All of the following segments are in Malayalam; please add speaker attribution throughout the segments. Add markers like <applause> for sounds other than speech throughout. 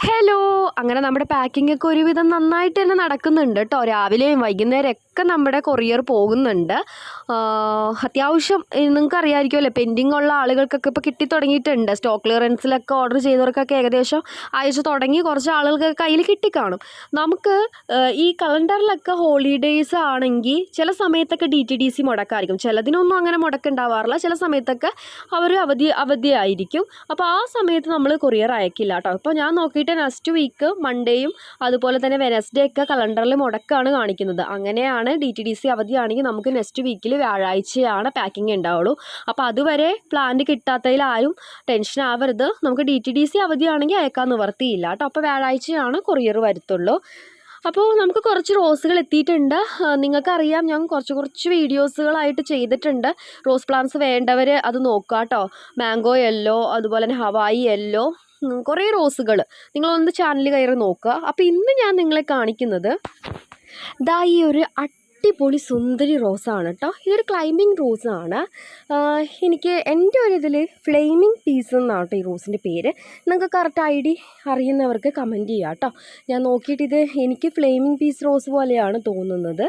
Speaker 1: ഹലോ അങ്ങനെ നമ്മുടെ പാക്കിംഗ് ഒക്കെ ഒരുവിധം നന്നായിട്ട് തന്നെ നടക്കുന്നുണ്ട് കേട്ടോ രാവിലെയും വൈകുന്നേരമൊക്കെ നമ്മുടെ കൊറിയർ പോകുന്നുണ്ട്. അത്യാവശ്യം നിങ്ങൾക്ക് അറിയാമായിരിക്കുമല്ലോ പെൻഡിങ് ഉള്ള ആളുകൾക്കൊക്കെ ഇപ്പോൾ കിട്ടി തുടങ്ങിയിട്ടുണ്ട്. സ്റ്റോക്ക് ക്ലിയറൻസിലൊക്കെ ഓർഡർ ചെയ്തവർക്കൊക്കെ ഏകദേശം അയച്ചു തുടങ്ങി. കുറച്ച് ആളുകൾക്ക് കയ്യിൽ കിട്ടിക്കാണും. നമുക്ക് ഈ കലണ്ടറിലൊക്കെ ഹോളിഡേയ്സ് ആണെങ്കിൽ ചില സമയത്തൊക്കെ ഡി ടി ഡി സി മുടക്കായിരിക്കും. ചിലതിനൊന്നും അങ്ങനെ മുടക്കുണ്ടാവാറില്ല. ചില സമയത്തൊക്കെ അവർ അവധി അവധിയായിരിക്കും. അപ്പോൾ ആ സമയത്ത് നമ്മൾ കൊറിയർ അയക്കില്ല കേട്ടോ. ഇപ്പോൾ ഞാൻ നോക്കിയിട്ട് നെക്സ്റ്റ് വീക്ക് മൺഡേയും അതുപോലെ തന്നെ വെനസ്ഡേ ഒക്കെ കലണ്ടറിൽ മുടക്കാണ് കാണിക്കുന്നത്. അങ്ങനെയാണ് ഡി ടി ഡി സി അവധിയാണെങ്കിൽ നമുക്ക് നെക്സ്റ്റ് വീക്കിൽ വ്യാഴാഴ്ചയാണ് പാക്കിംഗ് ഉണ്ടാവുള്ളൂ അപ്പോൾ അതുവരെ പ്ലാന്റ് കിട്ടാത്തതിൽ ആരും ടെൻഷൻ ആവരുത്. നമുക്ക് ഡി ടി ഡി സി അവധിയാണെങ്കിൽ അയക്കാൻ നിവർത്തിയില്ല കേട്ടോ. അപ്പോൾ വ്യാഴാഴ്ചയാണ് കൊറിയർ വരുത്തുള്ളൂ. അപ്പോൾ നമുക്ക് കുറച്ച് റോസുകൾ എത്തിയിട്ടുണ്ട്. നിങ്ങൾക്കറിയാം ഞാൻ കുറച്ച് കുറച്ച് വീഡിയോസുകളായിട്ട് ചെയ്തിട്ടുണ്ട്. റോസ് പ്ലാന്റ്സ് വേണ്ടവർ അത് നോക്കുക കേട്ടോ. മാംഗോ യെല്ലോ അതുപോലെ തന്നെ ഹവായി യെല്ലോ കുറേ റോസുകൾ നിങ്ങളൊന്ന് ചാനൽ കയറി നോക്കുക. അപ്പോൾ ഇന്ന് ഞാൻ നിങ്ങളെ കാണിക്കുന്നത് ദാ ഈ ഒരു അടിപൊളി സുന്ദരി റോസാണ് കേട്ടോ ഇതൊരു ക്ലൈമ്പിംഗ് റോസാണ് എനിക്ക് എന്റെ ഒരു ഇതിൽ ഫ്ലെയിമിംഗ് പീസ് എന്നാണ് കേട്ടോ ഈ റോസിന്റെ പേര്. നിങ്ങൾക്ക് കറക്റ്റ് ഐ ഡി അറിയുന്നവർക്ക് കമന്റ് ചെയ്യാം കേട്ടോ ഞാൻ നോക്കിയിട്ട് ഇത് എനിക്ക് ഫ്ലെയിമിംഗ് പീസ് റോസ് പോലെയാണ് തോന്നുന്നത്.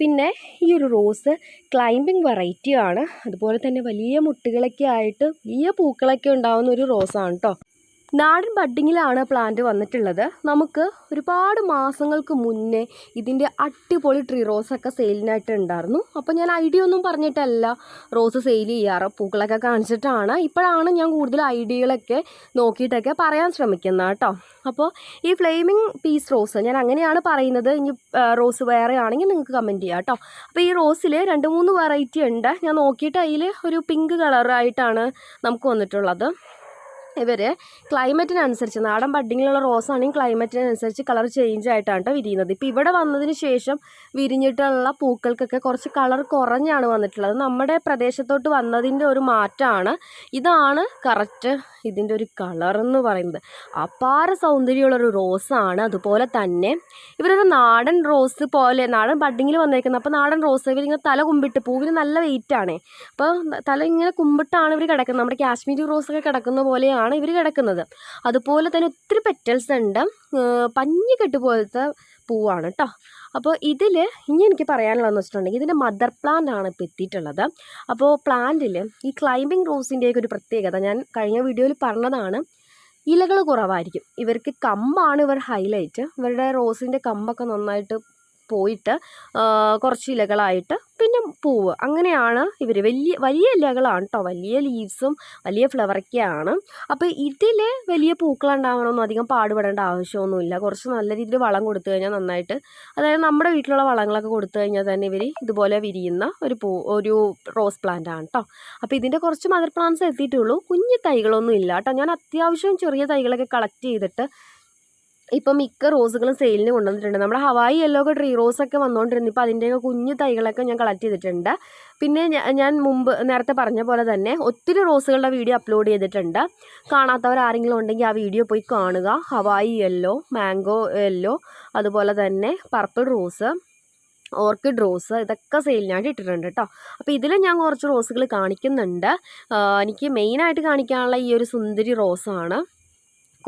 Speaker 1: പിന്നെ ഈ ഒരു റോസ് ക്ലൈമ്പിംഗ് വെറൈറ്റിയാണ് അതുപോലെ തന്നെ വലിയ മുട്ടുകളൊക്കെ ആയിട്ട് വലിയ പൂക്കളൊക്കെ ഉണ്ടാകുന്ന ഒരു റോസാണ് കേട്ടോ നാടൻ ബഡ്ഡിങ്ങിലാണ് പ്ലാന്റ് വന്നിട്ടുള്ളത്. നമുക്ക് ഒരുപാട് മാസങ്ങൾക്ക് മുന്നേ ഇതിന്റെ അടിപൊളി ട്രീ റോസൊക്കെ സെയിലിനായിട്ട് ഉണ്ടായിരുന്നു. അപ്പോൾ ഞാൻ ഐഡിയ ഒന്നും പറഞ്ഞിട്ടല്ല. റോസ് സെയിൽ ചെയ്യാറ് പൂക്കളൊക്കെ കാണിച്ചിട്ടാണ്. ഇപ്പോഴാണ് ഞാൻ കൂടുതൽ ഐഡിയകളൊക്കെ നോക്കിയിട്ടൊക്കെ പറയാൻ ശ്രമിക്കുന്നത് കേട്ടോ. അപ്പോൾ ഈ ഫ്ലെയിമിംഗ് പീസ് റോസ് ഞാൻ അങ്ങനെയാണ് പറയുന്നത്. ഇനി റോസ് വേറെ ആണെങ്കിൽ നിങ്ങൾക്ക് കമന്റ് ചെയ്യാം കേട്ടോ. അപ്പോൾ ഈ റോസിൽ രണ്ട് മൂന്ന് വെറൈറ്റി ഉണ്ട്. ഞാൻ നോക്കിയിട്ട് അതിൽ ഒരു പിങ്ക് കളറായിട്ടാണ് നമുക്ക് വന്നിട്ടുള്ളത്. ഇവർ ക്ലൈമറ്റിനനുസരിച്ച് നാടൻ ബഡ്ഡിങ്ങിലുള്ള റോസാണെങ്കിൽ ക്ലൈമറ്റിനനുസരിച്ച് കളർ ചേഞ്ച് ആയിട്ടാണ് കേട്ടോ വിരിയുന്നത്. ഇപ്പോൾ ഇവിടെ വന്നതിന് ശേഷം വിരിഞ്ഞിട്ടുള്ള പൂക്കൾക്കൊക്കെ കുറച്ച് കളർ കുറഞ്ഞാണ് വന്നിട്ടുള്ളത്. നമ്മുടെ പ്രദേശത്തോട്ട് വന്നതിന്റെ ഒരു മാറ്റമാണ്. ഇതാണ് കറക്റ്റ് ഇതിന്റെ ഒരു കളർ എന്ന് പറയുന്നത്. അപാര സൗന്ദര്യമുള്ളൊരു റോസാണ് അതുപോലെ തന്നെ ഇവരൊരു നാടൻ റോസ് പോലെ നാടൻ ബഡ്ഡിങ്ങിൽ വന്നേക്കുന്നത്. അപ്പോൾ നാടൻ റോസ് ഇവരിങ്ങനെ തല കുമ്പിട്ട് പൂവിന് നല്ല വെയിറ്റ് ആണേ. അപ്പോൾ തല ഇങ്ങനെ കുമ്പിട്ടാണ് ഇവർ കിടക്കുന്നത്. നമ്മുടെ കാശ്മീരി റോസൊക്കെ കിടക്കുന്ന പോലെയാണ് ഇവർ കിടക്കുന്നത്. അതുപോലെ തന്നെ ഒത്തിരി പെറ്റൽസ് ഉണ്ട്. പഞ്ഞിക്കെട്ട് പോലത്തെ പൂവാണ് കേട്ടോ അപ്പോൾ ഇതിൽ ഇനി എനിക്ക് പറയാനുള്ളതെന്ന് വെച്ചിട്ടുണ്ടെങ്കിൽ ഇതിന്റെ മദർ പ്ലാന്റ് ആണ് ഇപ്പോൾ എത്തിയിട്ടുള്ളത്. അപ്പോൾ പ്ലാന്റിൽ ഈ ക്ലൈമ്പിംഗ് റോസിന്റെയൊക്കെ ഒരു പ്രത്യേകത ഞാൻ കഴിഞ്ഞ വീഡിയോയിൽ പറഞ്ഞതാണ്. ഇലകൾ കുറവായിരിക്കും. ഇവർക്ക് കമ്പാണ് ഇവർ ഹൈലൈറ്റ് ഇവരുടെ റോസിന്റെ കമ്പൊക്കെ നന്നായിട്ട് പോയിട്ട് കുറച്ച് ഇലകളായിട്ട് പിന്നെ പൂവ്. അങ്ങനെയാണ് ഇവർ വലിയ വലിയ ഇലകളാണ് കേട്ടോ വലിയ ലീവ്സും വലിയ ഫ്ലവറൊക്കെയാണ്. അപ്പോൾ ഇതിൽ വലിയ പൂക്കളുണ്ടാവണമെന്നും അധികം പാടുപെടേണ്ട ആവശ്യമൊന്നുമില്ല. കുറച്ച് നല്ല രീതിയിൽ വളം കൊടുത്തു കഴിഞ്ഞാൽ നന്നായിട്ട്. അതായത് നമ്മുടെ വീട്ടിലുള്ള വളങ്ങളൊക്കെ കൊടുത്തു കഴിഞ്ഞാൽ തന്നെ ഇവർ ഇതുപോലെ വിരിയുന്ന ഒരു പൂ ഒരു റോസ് പ്ലാന്റ് ആണ് കേട്ടോ അപ്പോൾ ഇതിന്റെ കുറച്ച് മദർ പ്ലാന്റ്സ് എത്തിയിട്ടുള്ളൂ. കുഞ്ഞു തൈകളൊന്നും ഇല്ല കേട്ടോ ഞാൻ അത്യാവശ്യം ചെറിയ തൈകളൊക്കെ കളക്ട് ചെയ്തിട്ട് ഇപ്പം മിക്ക റോസുകളും സെയിലിന് കൊണ്ടുവന്നിട്ടുണ്ട്. നമ്മുടെ ഹവായി യെല്ലോ ഒക്കെ ട്രീ ഒക്കെ വന്നുകൊണ്ടിരുന്നു ഇപ്പോൾ അതിന്റെയൊക്കെ കുഞ്ഞു തൈകളൊക്കെ ഞാൻ കളക്ട് ചെയ്തിട്ടുണ്ട്. പിന്നെ ഞാൻ മുമ്പ് നേരത്തെ പറഞ്ഞ പോലെ തന്നെ ഒത്തിരി റോസുകളുടെ വീഡിയോ അപ്ലോഡ് ചെയ്തിട്ടുണ്ട്. കാണാത്തവർ ആരെങ്കിലും ഉണ്ടെങ്കിൽ ആ വീഡിയോ പോയി കാണുക. ഹവായി യെല്ലോ മാംഗോ യെല്ലോ അതുപോലെ തന്നെ പർപ്പിൾ റോസ് ഓർക്കിഡ് റോസ് ഇതൊക്കെ സെയിലിനായിട്ട് ഇട്ടിട്ടുണ്ട് കേട്ടോ അപ്പോൾ ഇതിൽ ഞാൻ കുറച്ച് റോസുകൾ കാണിക്കുന്നുണ്ട്. എനിക്ക് മെയിനായിട്ട് കാണിക്കാനുള്ള ഈ ഒരു സുന്ദരി റോസാണ്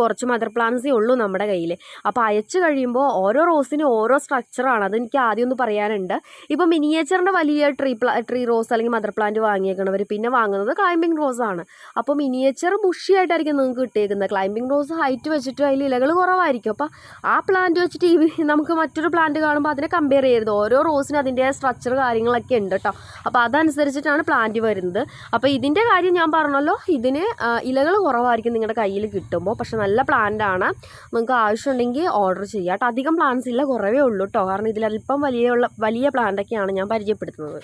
Speaker 1: കുറച്ച് മദർ പ്ലാന്റ്സേ ഉള്ളൂ നമ്മുടെ കയ്യിൽ അപ്പോൾ അയച്ചു കഴിയുമ്പോൾ ഓരോ റോസിനും ഓരോ സ്ട്രക്ചറാണ് അതെനിക്ക് ആദ്യം ഒന്ന് പറയാനുണ്ട്. ഇപ്പോൾ മിനിയേച്ചറിന്റെ വലിയ ട്രീ പ്ലാ ട്രീ റോസ് അല്ലെങ്കിൽ മദർ പ്ലാന്റ് വാങ്ങിയേക്കണവർ പിന്നെ വാങ്ങുന്നത് ക്ലൈമ്പിംഗ് റോസാണ് അപ്പോൾ മിനിയേച്ചർ ബുഷിയായിട്ടായിരിക്കും നിങ്ങൾക്ക് കിട്ടിയേക്കുന്നത്. ക്ലൈമ്പിംഗ് റോസ് ഹൈറ്റ് വെച്ചിട്ട് അതിൽ ഇലകൾ കുറവായിരിക്കും. അപ്പോൾ ആ പ്ലാന്റ് വെച്ചിട്ട് ഈ <laughs> നമുക്ക് മറ്റൊരു പ്ലാന്റ് കാണുമ്പോൾ അതിനെ കമ്പയർ ചെയ്യരുത്. ഓരോ റോസിനും അതിന്റെ സ്ട്രക്ചർ കാര്യങ്ങളൊക്കെ ഉണ്ട് കേട്ടോ അപ്പോൾ അതനുസരിച്ചിട്ടാണ് പ്ലാന്റ് വരുന്നത്. അപ്പോൾ ഇതിന്റെ കാര്യം ഞാൻ പറഞ്ഞല്ലോ. ഇതിന് ഇലകൾ കുറവായിരിക്കും നിങ്ങളുടെ കയ്യിൽ കിട്ടുമ്പോൾ പക്ഷെ നല്ല പ്ലാന്റ് ആണ്. നിങ്ങൾക്ക് ആവശ്യമുണ്ടെങ്കിൽ ഓർഡർ ചെയ്യാം. കേട്ടോ അധികം പ്ലാന്റ്സ് ഇല്ല കുറവേ ഉള്ളൂ കേട്ടോ കാരണം ഇതിലല്പം വലിയ ഉള്ള വലിയ പ്ലാന്റൊക്കെയാണ് ഞാൻ പരിചയപ്പെടുത്തുന്നത്.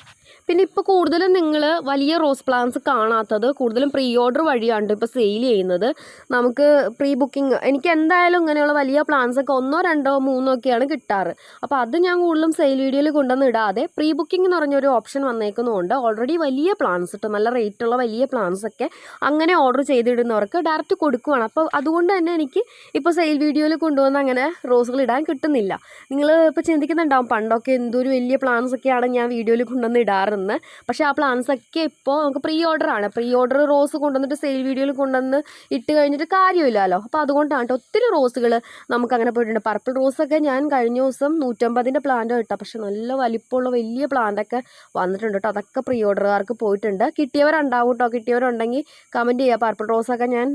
Speaker 1: പിന്നെ ഇപ്പോൾ കൂടുതലും നിങ്ങൾ വലിയ റോസ് പ്ലാന്റ്സ് കാണാത്തത് കൂടുതലും പ്രീ ഓർഡർ വഴിയാണ് ഇപ്പോൾ സെയിൽ ചെയ്യുന്നത്. നമുക്ക് പ്രീ ബുക്കിംഗ് എനിക്ക് എന്തായാലും ഇങ്ങനെയുള്ള വലിയ പ്ലാന്റ്സ് ഒക്കെ ഒന്നോ രണ്ടോ മൂന്നോ ഒക്കെയാണ് കിട്ടാറ്. അപ്പോൾ അത് ഞാൻ കൂടുതലും സെയിൽ വീഡിയോയിൽ കൊണ്ടുവന്ന് ഇടാതെ പ്രീ ബുക്കിംഗ് എന്ന് പറഞ്ഞൊരു ഓപ്ഷൻ വന്നേക്കുന്നതുകൊണ്ട് ഓൾറെഡി വലിയ പ്ലാന്റ്സ് കിട്ടും നല്ല റേറ്റുള്ള വലിയ പ്ലാന്റ്സ് ഒക്കെ അങ്ങനെ ഓർഡർ ചെയ്തിടുന്നവർക്ക് ഡയറക്റ്റ് കൊടുക്കുവാണ്. അപ്പോൾ അതുകൊണ്ട് അതുകൊണ്ട് തന്നെ എനിക്ക് ഇപ്പോൾ സെയിൽ വീഡിയോയിൽ കൊണ്ടുവന്ന അങ്ങനെ റോസുകൾ ഇടാൻ കിട്ടുന്നില്ല. നിങ്ങൾ ഇപ്പോൾ ചിന്തിക്കുന്നുണ്ടാവും പണ്ടൊക്കെ എന്തൊരു വലിയ പ്ലാൻസ് ഒക്കെയാണ് ഞാൻ വീഡിയോയിൽ കൊണ്ടുവന്ന് ഇടാറെന്ന്. പക്ഷേ ആ പ്ലാൻസ് ഒക്കെ ഇപ്പോൾ നമുക്ക് പ്രീ ഓർഡർ ആണ്. പ്രീ ഓർഡർ റോസ് കൊണ്ടുവന്നിട്ട് സെയിൽ വീഡിയോയിൽ കൊണ്ടുവന്ന് ഇട്ട് കഴിഞ്ഞിട്ട് കാര്യമില്ലല്ലോ. അപ്പോൾ അതുകൊണ്ടാണ് ഒത്തിരി റോസുകൾ നമുക്ക് അങ്ങനെ പോയിട്ടുണ്ട്. പർപ്പിൾ റോസൊക്കെ ഞാൻ കഴിഞ്ഞ ദിവസം നൂറ്റമ്പതിന്റെ പ്ലാന്റ് ഇട്ടാൽ പക്ഷേ നല്ല വലിപ്പമുള്ള വലിയ പ്ലാന്റൊക്കെ വന്നിട്ടുണ്ട് കേട്ടോ അതൊക്കെ പ്രീ ഓർഡറുകാർക്ക് പോയിട്ടുണ്ട്. കിട്ടിയവരുണ്ടാവും കേട്ടോ കിട്ടിയവരുണ്ടെങ്കിൽ കമന്റ് ചെയ്യുക പർപ്പിൾ റോസൊക്കെ ഞാൻ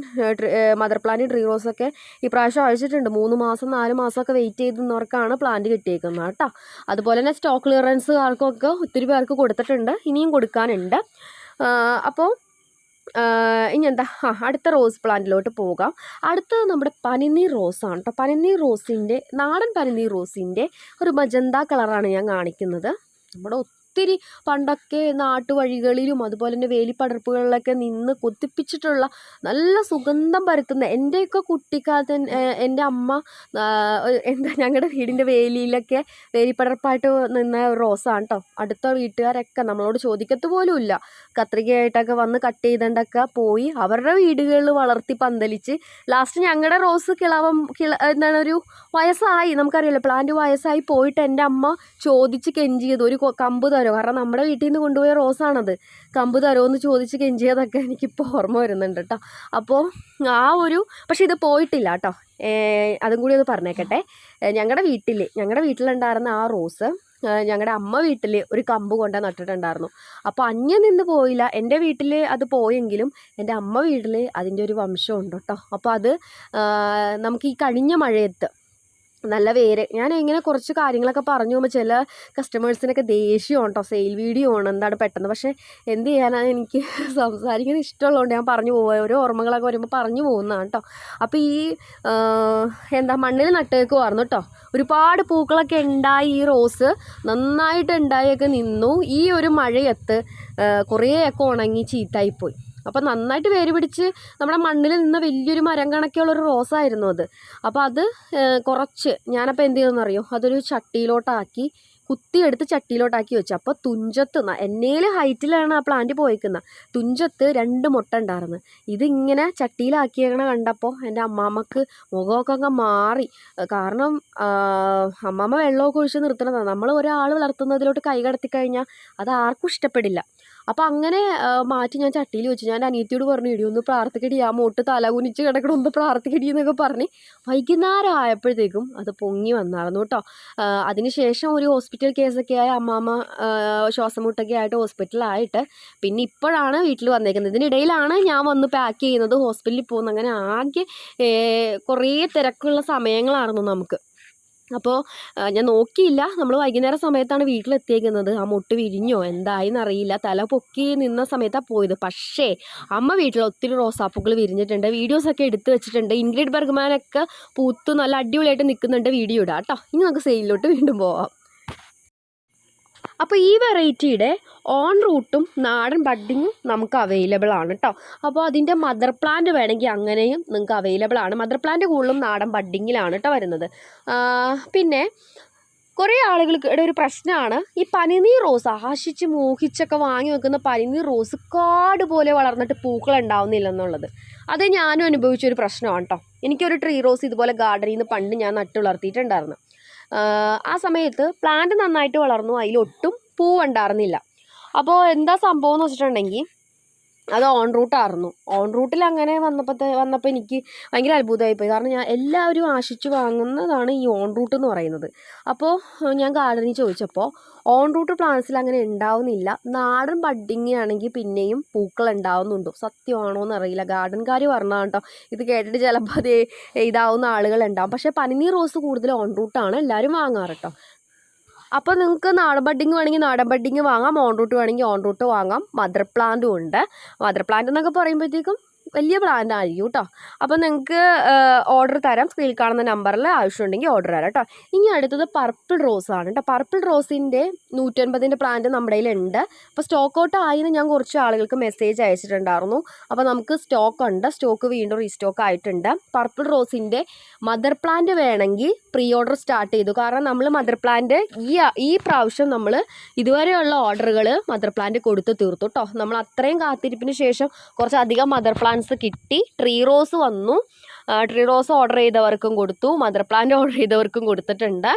Speaker 1: മദർ പ്ലാന്റ് ട്രീ റോസൊക്കെ ഇപ്രാവശ്യം അഴിച്ചിട്ടുണ്ട്. മൂന്ന് മാസം നാല് മാസമൊക്കെ വെയിറ്റ് ചെയ്തുന്നവർക്കാണ് പ്ലാന്റ് കിട്ടിയേക്കുന്നത് കേട്ടോ. അതുപോലെ തന്നെ സ്റ്റോക്ക് ക്ലിയറൻസുകാർക്കൊക്കെ ഒത്തിരി പേർക്ക് കൊടുത്തിട്ടുണ്ട്. ഇനിയും കൊടുക്കാനുണ്ട്. അപ്പോൾ ഇനി എന്താ? ആ അടുത്ത റോസ് പ്ലാന്റിലോട്ട് പോകാം. അടുത്തത് നമ്മുടെ പനിനീർ റോസാണ് കേട്ടോ. പനിനീർ റോസിന്റെ നാടൻ പനിനീർ റോസിന്റെ ഒരു മജന്ത കളറാണ് ഞാൻ കാണിക്കുന്നത്. നമ്മുടെ ഒത്തിരി പണ്ടൊക്കെ നാട്ടുവഴികളിലും അതുപോലെ തന്നെ വേലിപ്പടർപ്പുകളിലൊക്കെ നിന്ന് കൊത്തിപ്പിച്ചിട്ടുള്ള നല്ല സുഗന്ധം പരത്തുന്ന എന്റെയൊക്കെ കുട്ടിക്കാലത്ത് എന്റെ അമ്മ എന്താ ഞങ്ങളുടെ വീടിന്റെ വേലിയിലൊക്കെ വേലിപ്പടർപ്പായിട്ട് നിന്ന റോസാണ് കേട്ടോ അടുത്ത വീട്ടുകാരൊക്കെ നമ്മളോട് ചോദിക്കത്ത് പോലുമില്ല. കത്രികയായിട്ടൊക്കെ വന്ന് കട്ട് ചെയ്തണ്ടൊക്കെ പോയി അവരുടെ വീടുകളിൽ വളർത്തി പന്തലിച്ച് ലാസ്റ്റ് ഞങ്ങളുടെ റോസ് കിളവം കിള എന്താണ് ഒരു വയസ്സായി. നമുക്കറിയാലോ പ്ലാന്റ് വയസ്സായി പോയിട്ട് എന്റെ അമ്മ ചോദിച്ച് കെഞ്ചിയത് ഒരു കമ്പ് തരോ കാരണം നമ്മുടെ വീട്ടിൽ നിന്ന് കൊണ്ടുപോയ റോസാണത്. കമ്പ് തരുമോ എന്ന് ചോദിച്ച് കെഞ്ചിയതൊക്കെ എനിക്കിപ്പോൾ ഓർമ്മ വരുന്നുണ്ട് കേട്ടോ അപ്പോൾ ആ ഒരു പക്ഷേ ഇത് പോയിട്ടില്ല കേട്ടോ അതും കൂടി ഒന്ന് പറഞ്ഞേക്കട്ടെ. ഞങ്ങളുടെ വീട്ടിൽ ഞങ്ങളുടെ വീട്ടിലുണ്ടായിരുന്ന ആ റോസ് ഞങ്ങളുടെ അമ്മ വീട്ടിൽ ഒരു കമ്പ് കൊണ്ട് നട്ടിട്ടുണ്ടായിരുന്നു. അപ്പോൾ അന്യം നിന്ന് പോയില്ല. എന്റെ വീട്ടിൽ അത് പോയെങ്കിലും എന്റെ അമ്മ വീട്ടിൽ അതിന്റെ ഒരു വംശമുണ്ട് കേട്ടോ അപ്പോൾ അത് നമുക്ക് ഈ കഴിഞ്ഞ മഴയത്ത് നല്ല വേര് ഞാൻ ഇങ്ങനെ കുറച്ച് കാര്യങ്ങളൊക്കെ പറഞ്ഞു പോകുമ്പോൾ ചില കസ്റ്റമേഴ്സിനൊക്കെ ദേഷ്യമാണ് കേട്ടോ സെയിൽ വീഡിയോ ആണ്. എന്താണ് പെട്ടെന്ന്? പക്ഷേ എന്ത് ചെയ്യാനാണ് എനിക്ക് <laughs> സംസാരിക്കാൻ ഇഷ്ടമുള്ളതുകൊണ്ട് ഞാൻ പറഞ്ഞു പോകുക ഓരോ ഓർമ്മകളൊക്കെ വരുമ്പോൾ പറഞ്ഞു പോകുന്നതാണ് കേട്ടോ അപ്പോൾ ഈ എന്താ മണ്ണിൽ നട്ടേക്കുമായിരുന്നു കേട്ടോ ഒരുപാട് പൂക്കളൊക്കെ ഉണ്ടായി. ഈ റോസ് നന്നായിട്ട് ഉണ്ടായൊക്കെ നിന്നു. ഈ ഒരു മഴയത്ത് കുറേയൊക്കെ ഉണങ്ങി ചീത്തായിപ്പോയി അപ്പോൾ നന്നായിട്ട് വേര് പിടിച്ച് നമ്മുടെ മണ്ണിൽ നിന്ന വലിയൊരു മരം കണക്കെയുള്ളൊരു റോസായിരുന്നു അത്. അപ്പോൾ അത് കുറച്ച് ഞാനപ്പോൾ എന്ത് ചെയ്തെന്ന് അറിയോ? അതൊരു ചട്ടിയിലോട്ടാക്കി കുത്തിയെടുത്ത് ചട്ടിയിലോട്ടാക്കി വെച്ചു. അപ്പോൾ തുഞ്ചത്ത് എന്നേലും ഹൈറ്റിലാണ് ആ പ്ലാന്റ് പോയിക്കുന്നത് തുഞ്ചത്ത് രണ്ട് മുട്ട ഉണ്ടായിരുന്നു ഇതിങ്ങനെ ചട്ടിയിലാക്കിയേക്കണ കണ്ടപ്പോൾ എന്റെ അമ്മാമ്മക്ക് മുഖമൊക്കെ അങ്ങ് മാറി. കാരണം അമ്മാമ്മ വെള്ളമൊക്കെ ഒഴിച്ച് നിർത്തണതാണ് നമ്മൾ ഒരാൾ വളർത്തുന്നതിലോട്ട് കൈ കടത്തി കഴിഞ്ഞാൽ അത് ആർക്കും ഇഷ്ടപ്പെടില്ല. അപ്പോൾ അങ്ങനെ മാറ്റി ഞാൻ ചട്ടിയിൽ വെച്ചു. ഞാൻ അനിയത്തിയോട് പറഞ്ഞു ഇടി ഒന്ന് പ്രാർത്ഥിക്കടി ആ മോട്ട് തല കുനിച്ച് കിടക്കണം ഒന്ന് പ്രാർത്ഥിക്കടി എന്നൊക്കെ പറഞ്ഞ് വൈകുന്നേരം ആയപ്പോഴത്തേക്കും അത് പൊങ്ങി വന്നായിരുന്നു കേട്ടോ അതിനുശേഷം ഒരു ഹോസ്പിറ്റൽ കേസൊക്കെ ആയ അമ്മാമ്മ ആ, ശ്വാസം മുട്ടൊക്കെ ആയിട്ട് ഹോസ്പിറ്റലായിട്ട് പിന്നെ ഇപ്പോഴാണ് വീട്ടിൽ വന്നേക്കുന്നത്. ഇതിനിടയിലാണ് ഞാൻ വന്ന് പാക്ക് ചെയ്യുന്നത്. ഹോസ്പിറ്റലിൽ പോകുന്നത് അങ്ങനെ ആകെ കുറേ തിരക്കുള്ള സമയങ്ങളായിരുന്നു നമുക്ക്. അപ്പോൾ ഞാൻ നോക്കിയില്ല. നമ്മൾ വൈകുന്നേരം സമയത്താണ് വീട്ടിലെത്തിയേക്കുന്നത്. ആ മുട്ട് വിരിഞ്ഞോ എന്തായെന്ന് അറിയില്ല തല പൊക്കി നിന്ന സമയത്താണ് പോയത്. പക്ഷേ അമ്മ വീട്ടിൽ ഒത്തിരി റോസാപ്പൂക്കൾ വിരിഞ്ഞിട്ടുണ്ട്. വീഡിയോസൊക്കെ എടുത്തു വെച്ചിട്ടുണ്ട്. ഇൻഗ്രിഡ് ബർഗ്മാനൊക്കെ പൂത്ത് നല്ല അടിപൊളിയായിട്ട് നിൽക്കുന്നുണ്ട് വീഡിയോ ഇടാം കേട്ടോ ഇനി നമുക്ക് സെയിലിലോട്ട് വീണ്ടും പോവാം. അപ്പോൾ ഈ വെറൈറ്റിയുടെ ഓൺ റൂട്ടും നാടൻ ബഡ്ഡിങ്ങും നമുക്ക് അവൈലബിൾ ആണ് കേട്ടോ അപ്പോൾ അതിന്റെ മദർ പ്ലാന്റ് വേണമെങ്കിൽ അങ്ങനെയും നിങ്ങൾക്ക് അവൈലബിൾ ആണ്. മദർ പ്ലാന്റ് കൂടുതലും നാടൻ ബഡ്ഡിങ്ങിലാണ് കേട്ടോ വരുന്നത്. പിന്നെ കുറേ ആളുകൾക്ക് ഇവിടെ ഒരു പ്രശ്നമാണ്. ഈ പനിനീർ റോസ് ആശിച്ച് മോഹിച്ചൊക്കെ വാങ്ങി വെക്കുന്ന പനിനീർ റോസ് കാട് പോലെ വളർന്നിട്ട് പൂക്കൾ ഉണ്ടാവുന്നില്ല എന്നുള്ളത്. അത് ഞാനും അനുഭവിച്ചൊരു പ്രശ്നമാണ് കേട്ടോ എനിക്കൊരു ട്രീ റോസ് ഇതുപോലെ ഗാർഡനിൽ നിന്ന് പണ്ട് ഞാൻ നട്ടു വളർത്തിയിട്ടുണ്ടായിരുന്നു ആ സമയത്ത് പ്ലാന്റ് നന്നായിട്ട് വളർന്നു. അതിലൊട്ടും പൂവുണ്ടായിരുന്നില്ല അപ്പോൾ എന്താ സംഭവം എന്ന് വെച്ചിട്ടുണ്ടെങ്കിൽ അത് ഓൺ റൂട്ടായിരുന്നു ഓൺ റൂട്ടിൽ അങ്ങനെ വന്നപ്പോഴത്തെ വന്നപ്പോൾ എനിക്ക് ഭയങ്കര അത്ഭുതമായിപ്പോയി. കാരണം ഞാൻ എല്ലാവരും ആശിച്ചു വാങ്ങുന്നതാണ് ഈ ഓൺ റൂട്ട് എന്ന് പറയുന്നത്. അപ്പോൾ ഞാൻ ഗാർഡനിൽ ചോദിച്ചപ്പോൾ ഓൺ റൂട്ട് പ്ലാന്റ്സിൽ അങ്ങനെ ഉണ്ടാവുന്നില്ല. നാടൻ ബഡ്ഡിങ് ആണെങ്കിൽ പിന്നെയും പൂക്കൾ ഉണ്ടാവുന്നുണ്ടോ. സത്യമാണോ എന്നറിയില്ല. ഗാർഡൻകാർ പറഞ്ഞതാണ് കേട്ടോ. ഇത് കേട്ടിട്ട് ചിലപ്പോൾ അത് ഇതാവുന്ന ആളുകളുണ്ടാവും പക്ഷേ പനിനീർ റോസ് കൂടുതൽ ഓൺ റൂട്ടാണ് എല്ലാവരും വാങ്ങാറ് കേട്ടോ. അപ്പോൾ നിങ്ങൾക്ക് നാടൻ ബഡ്ഡിങ് വേണമെങ്കിൽ നാടൻ ബഡ്ഡിങ് വാങ്ങാം ഓൺ റൂട്ട് വേണമെങ്കിൽ ഓൺ റൂട്ട് വാങ്ങാം. മദർ പ്ലാന്റും ഉണ്ട്. മദർ പ്ലാന്റ് എന്നൊക്കെ പറയുമ്പോഴത്തേക്കും വലിയ പ്ലാന്റ് ആയിരിക്കും കേട്ടോ അപ്പോൾ നിങ്ങൾക്ക് ഓർഡർ തരാം. സ്ക്രീനിൽ കാണുന്ന നമ്പറിൽ ആവശ്യമുണ്ടെങ്കിൽ ഓർഡർ തരാം കേട്ടോ ഇനി അടുത്തത് പർപ്പിൾ റോസ് ആണ് കേട്ടോ പർപ്പിൾ റോസിന്റെ നൂറ്റൻപതിന്റെ പ്ലാന്റ് നമ്മുടെ കയ്യിലുണ്ട് അപ്പോൾ സ്റ്റോക്ക് ഔട്ട് ആയിന്ന് ഞാൻ കുറച്ച് ആളുകൾക്ക് മെസ്സേജ് അയച്ചിട്ടുണ്ടായിരുന്നു. അപ്പോൾ നമുക്ക് സ്റ്റോക്ക് ഉണ്ട്. സ്റ്റോക്ക് വീണ്ടും റീസ്റ്റോക്ക് ആയിട്ടുണ്ട്. പർപ്പിൾ റോസിന്റെ മദർ പ്ലാന്റ് വേണമെങ്കിൽ പ്രീ ഓർഡർ സ്റ്റാർട്ട് ചെയ്തു. കാരണം നമ്മൾ മദർ പ്ലാന്റ് ഈ ഈ പ്രാവശ്യം നമ്മൾ ഇതുവരെയുള്ള ഓർഡറുകൾ മദർ പ്ലാന്റ് കൊടുത്ത് തീർത്തു കേട്ടോ നമ്മൾ അത്രയും കാത്തിരിപ്പിന് ശേഷം കുറച്ചധികം മദർ പ്ലാന്റ്സ് കിട്ടി. ട്രീ റോസ് വന്നു. ട്രീ റോസ് ഓർഡർ ചെയ്തവർക്കും കൊടുത്തു. മദർ പ്ലാന്റ് ഓർഡർ ചെയ്തവർക്കും കൊടുത്തിട്ടുണ്ട്.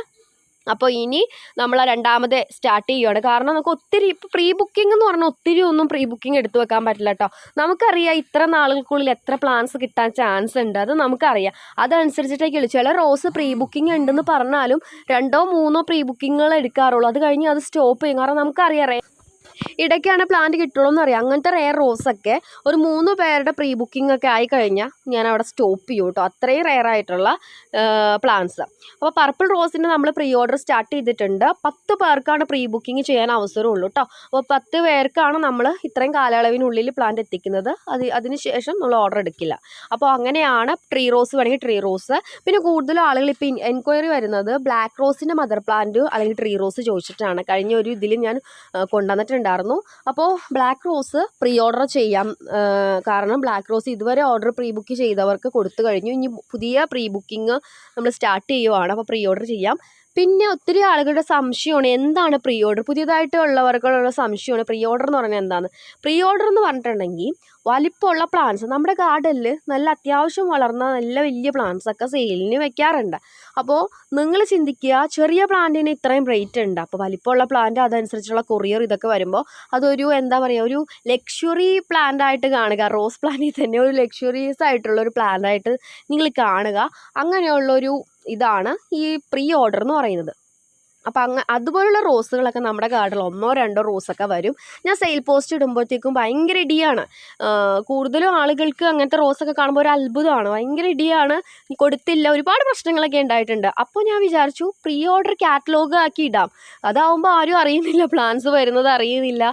Speaker 1: അപ്പോൾ ഇനി നമ്മൾ രണ്ടാമത് സ്റ്റാർട്ട് ചെയ്യുകയാണ് കാരണം നമുക്ക് ഒത്തിരി ഇപ്പോൾ പ്രീ ബുക്കിംഗ് എന്ന് പറഞ്ഞാൽ ഒത്തിരി ഒന്നും പ്രീ ബുക്കിംഗ് എടുത്തു വെക്കാൻ പറ്റില്ല കേട്ടോ നമുക്കറിയാം ഇത്ര നാളുകൾക്കുള്ളിൽ എത്ര പ്ലാൻസ് കിട്ടാൻ ചാൻസ് ഉണ്ട്. അത് നമുക്കറിയാം. അതനുസരിച്ചിട്ടേക്ക് വിളിച്ചു ചില റോസ് പ്രീ ബുക്കിംഗ് ഉണ്ടെന്ന് പറഞ്ഞാലും രണ്ടോ മൂന്നോ പ്രീ ബുക്കിങ്ങുകൾ എടുക്കാറുള്ളൂ. അത് കഴിഞ്ഞ് അത് സ്റ്റോപ്പ് ചെയ്യും. കാരണം നമുക്കറിയാം ഇടയ്ക്കാണ് പ്ലാന്റ് കിട്ടുള്ളൂ എന്നറിയാം അങ്ങനത്തെ റെയർ റോസൊക്കെ ഒരു മൂന്ന് പേരുടെ പ്രീ ബുക്കിംഗ് ഒക്കെ ആയി കഴിഞ്ഞാൽ ഞാൻ അവിടെ സ്റ്റോപ്പ് ചെയ്യും കേട്ടോ അത്രയും റെയർ ആയിട്ടുള്ള പ്ലാന്റ്സ് അപ്പോൾ പർപ്പിൾ റോസിന്റെ നമ്മൾ പ്രീ ഓർഡർ സ്റ്റാർട്ട് ചെയ്തിട്ടുണ്ട്. പത്ത് പേർക്കാണ് പ്രീ ബുക്കിംഗ് ചെയ്യാൻ അവസരമുള്ളൂ കേട്ടോ അപ്പോൾ പത്ത് പേർക്കാണ് നമ്മൾ ഇത്രയും കാലയളവിനുള്ളിൽ പ്ലാന്റ് എത്തിക്കുന്നത്. അത് അതിന് ശേഷം നമ്മൾ ഓർഡർ എടുക്കില്ല. അപ്പോൾ അങ്ങനെയാണ് ട്രീ റോസ് വേണമെങ്കിൽ ട്രീ റോസ് പിന്നെ കൂടുതലും ആളുകൾ ഇപ്പോൾ എൻക്വയറി വരുന്നത് ബ്ലാക്ക് റോസിന്റെ മദർ പ്ലാന്റ് അല്ലെങ്കിൽ ട്രീ റോസ് ചോദിച്ചിട്ടാണ്. കഴിഞ്ഞ ഒരു ഇതിൽ ഞാൻ ആ, കൊണ്ടുവന്നിട്ടുണ്ടായിരുന്നു അപ്പോൾ ബ്ലാക്ക് റോസ് പ്രീ ഓർഡർ ചെയ്യാം കാരണം ബ്ലാക്ക് റോസ് ഇതുവരെ ഓർഡർ പ്രീ ബുക്ക് ചെയ്തവർക്ക് കൊടുത്തു കഴിഞ്ഞു. ഇനി പുതിയ പ്രീ ബുക്കിംഗ് നമ്മൾ സ്റ്റാർട്ട് ചെയ്യുവാണ്. അപ്പോൾ പ്രീ ഓർഡർ ചെയ്യാം. പിന്നെ ഒത്തിരി ആളുകളുടെ സംശയമാണ് എന്താണ് പ്രീ ഓർഡർ പുതിയതായിട്ട് ഉള്ളവർക്കുള്ള സംശയമാണ് പ്രീ ഓർഡർ എന്ന് പറഞ്ഞാൽ എന്താണ്? പ്രീ ഓർഡർ എന്ന് പറഞ്ഞിട്ടുണ്ടെങ്കിൽ വലിപ്പമുള്ള പ്ലാന്റ്സ് നമ്മുടെ ഗാർഡനിൽ നല്ല അത്യാവശ്യം വളർന്ന നല്ല വലിയ പ്ലാന്റ്സ് ഒക്കെ സെയിലിന് വെക്കാറുണ്ട്. അപ്പോൾ നിങ്ങൾ ചിന്തിക്കുക ചെറിയ പ്ലാന്റിന് ഇത്രയും റേറ്റ് ഉണ്ട്. അപ്പോൾ വലിപ്പമുള്ള പ്ലാന്റ് അതനുസരിച്ചുള്ള കൊറിയർ ഇതൊക്കെ വരുമ്പോൾ അതൊരു എന്താ പറയുക ഒരു ലക്ഷറി പ്ലാന്റ് ആയിട്ട് കാണുക. റോസ് പ്ലാന്റിൽ തന്നെ ഒരു ലക്ഷറീസ് ആയിട്ടുള്ള ഒരു പ്ലാന്റ് ആയിട്ട് നിങ്ങൾ കാണുക. അങ്ങനെയുള്ളൊരു ഇതാണ് ഈ പ്രീ ഓർഡർ എന്ന് പറയുന്നത്. അപ്പോൾ അങ്ങ് അതുപോലുള്ള റോസുകളൊക്കെ നമ്മുടെ ഗാർഡനിൽ ഒന്നോ രണ്ടോ റോസൊക്കെ വരും. ഞാൻ സെയിൽ പോസ്റ്റ് ഇടുമ്പോഴത്തേക്കും ഭയങ്കര ഇടിയാണ്. കൂടുതലും ആളുകൾക്ക് അങ്ങനത്തെ റോസൊക്കെ കാണുമ്പോൾ ഒരു അത്ഭുതമാണ്. ഭയങ്കര ഇടിയാണ്. കൊടുത്തില്ല. ഒരുപാട് പ്രശ്നങ്ങളൊക്കെ ഉണ്ടായിട്ടുണ്ട്. അപ്പോൾ ഞാൻ വിചാരിച്ചു പ്രീ ഓർഡർ കാറ്റലോഗ് ആക്കി ഇടാം. അതാവുമ്പോൾ ആരും അറിയുന്നില്ല. പ്ലാൻസ് വരുന്നത് അറിയുന്നില്ല.